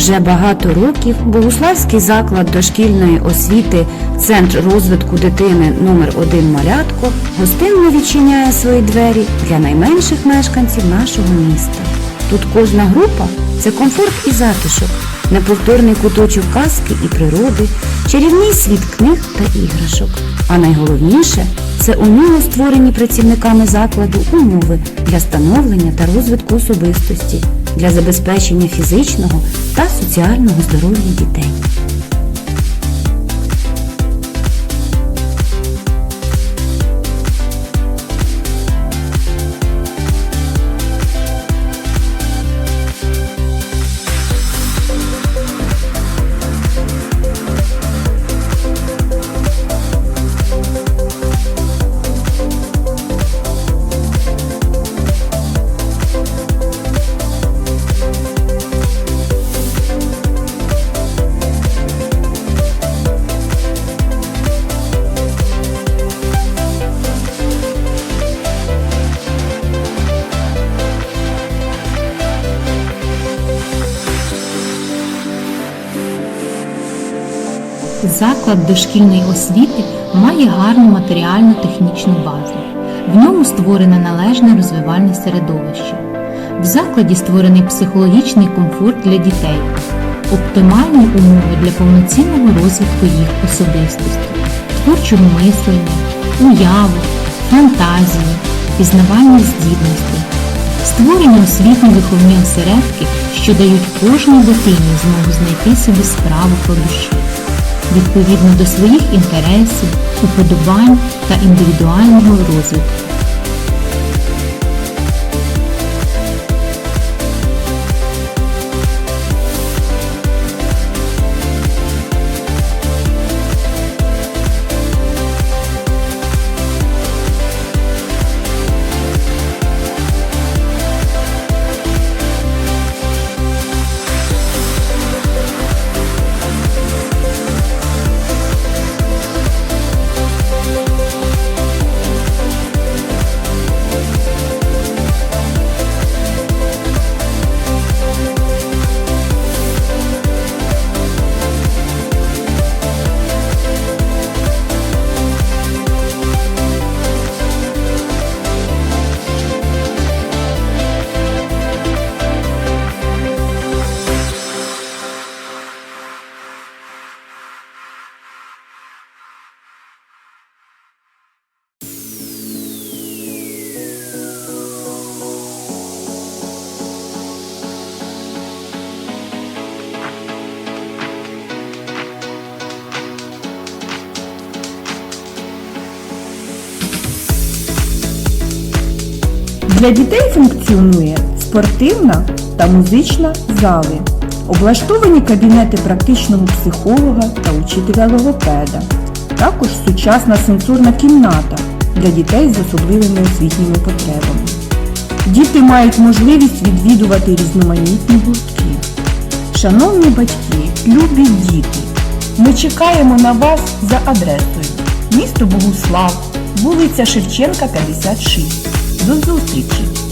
Вже багато років Богуславський заклад дошкільної освіти Центр розвитку дитини номер 1 Малятко гостинно відчиняє свої двері для найменших мешканців нашого міста. Тут кожна група це комфорт і затишок, неповторний куточок казки і природи, чарівний світ книг та іграшок. А найголовніше це уміло створені працівниками закладу умови для становлення та розвитку особистості, для забезпечення фізичного та соціального здоров'я дітей. Заклад дошкільної освіти має гарну матеріально-технічну базу. В ньому створене належне розвивальне середовище. В закладі створений психологічний комфорт для дітей, оптимальні умови для повноцінного розвитку їх особистості, творчого мислення, уяви, фантазії, пізнавальних здібностей, створені освітньо-виховні осередки, що дають кожній дитині змогу знайти собі справу по душі відповідно до своїх інтересів, уподобань та індивідуального розвитку. Для дітей функціонує спортивна та музична зали, облаштовані кабінети практичного психолога та учителя логопеда. Також сучасна сенсорна кімната для дітей з особливими освітніми потребами. Діти мають можливість відвідувати різноманітні гуртки. Шановні батьки, любі діти, ми чекаємо на вас за адресою місто Богуслав, вулиця Шевченка, 56. Google Kitchen.